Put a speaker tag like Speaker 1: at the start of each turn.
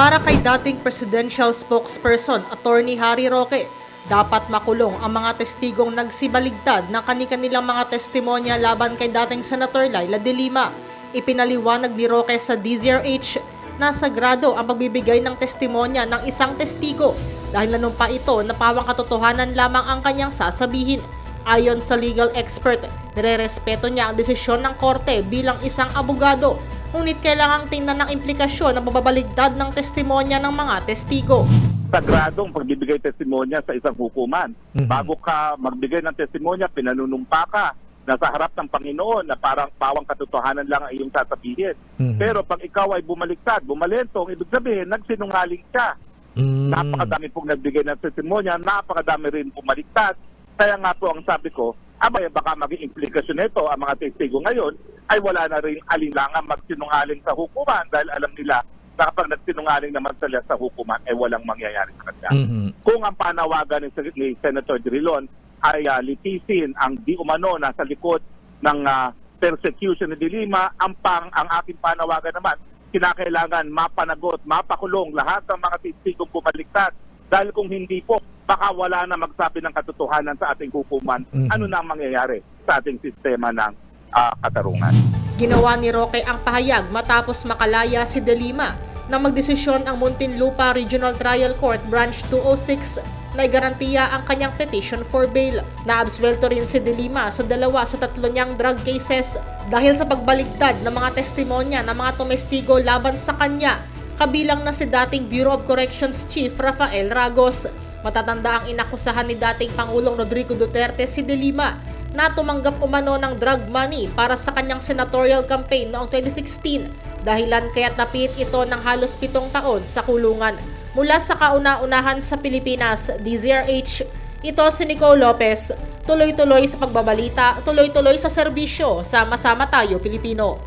Speaker 1: Para kay dating presidential spokesperson, Attorney Harry Roque, dapat makulong ang mga testigong nagsibaligtad ng kani-kanilang mga testimonya laban kay dating Senator Laila de Lima. Ipinaliwanag ni Roque sa DZRH na sagrado ang pagbibigay ng testimonya ng isang testigo dahil nanumpa ito na katotohanan lamang ang kanyang sasabihin. Ayon sa legal expert, nire-respeto niya ang desisyon ng korte bilang isang abogado ngunit kailangang tingnan ng implikasyon ng pababaligtad ng testimonya ng mga testigo.
Speaker 2: sagradong pagbibigay testimonya sa isang hukuman. Bago ka magbigay ng testimonya, pinanunumpa ka nasa harap ng Panginoon na parang pawang katotohanan lang ang iyong sasabihin. Pero pag ikaw ay bumaliktad, bumalentong, ibig sabihin, nagsinungaling ka.
Speaker 3: Mm.
Speaker 2: Napakadami pong nagbigay ng testimonya, napakadami rin bumaliktad. Kaya nga po ang sabi ko, abay baka maging implikasyon nito ang mga testigo ngayon ay wala na rin alinlangan magsinungaling sa hukuman dahil alam nila na kapag nagsinungaling naman sila sa hukuman ay walang mangyayari sa kanila
Speaker 3: Mhm.
Speaker 2: kung ang panawagan ni, ni Senator Drilon ay ah, litisin ang di umano nasa likod ng ah, persecution ni Dilima, ang pang ang aking panawagan naman, kinakailangan mapanagot, mapakulong lahat ng mga testigong bumaliktad. Dahil kung hindi po, baka wala na magsabi ng katotohanan sa ating hukuman,
Speaker 3: Mhm.
Speaker 2: ano na ang mangyayari sa ating sistema ng ah, katarungan.
Speaker 1: Ginawa ni Roque ang pahayag matapos makalaya si De Lima na magdesisyon ang Muntinlupa Regional Trial Court Branch 206 na igarantiya ang kanyang petition for bail. Naabswelto rin si De Lima sa dalawa sa tatlo niyang drug cases dahil sa pagbaligtad ng mga testimonya ng mga tumestigo laban sa kanya kabilang na si dating Bureau of Corrections Chief Rafael Ragos. Matatanda ang inakusahan ni dating Pangulong Rodrigo Duterte si De Lima na tumanggap umano ng drug money para sa kanyang senatorial campaign noong 2016 dahilan kaya't napit ito ng halos pitong taon sa kulungan. Mula sa kauna-unahan sa Pilipinas, DZRH, ito si Nicole Lopez, tuloy-tuloy sa pagbabalita, tuloy-tuloy sa serbisyo, sama-sama tayo Pilipino.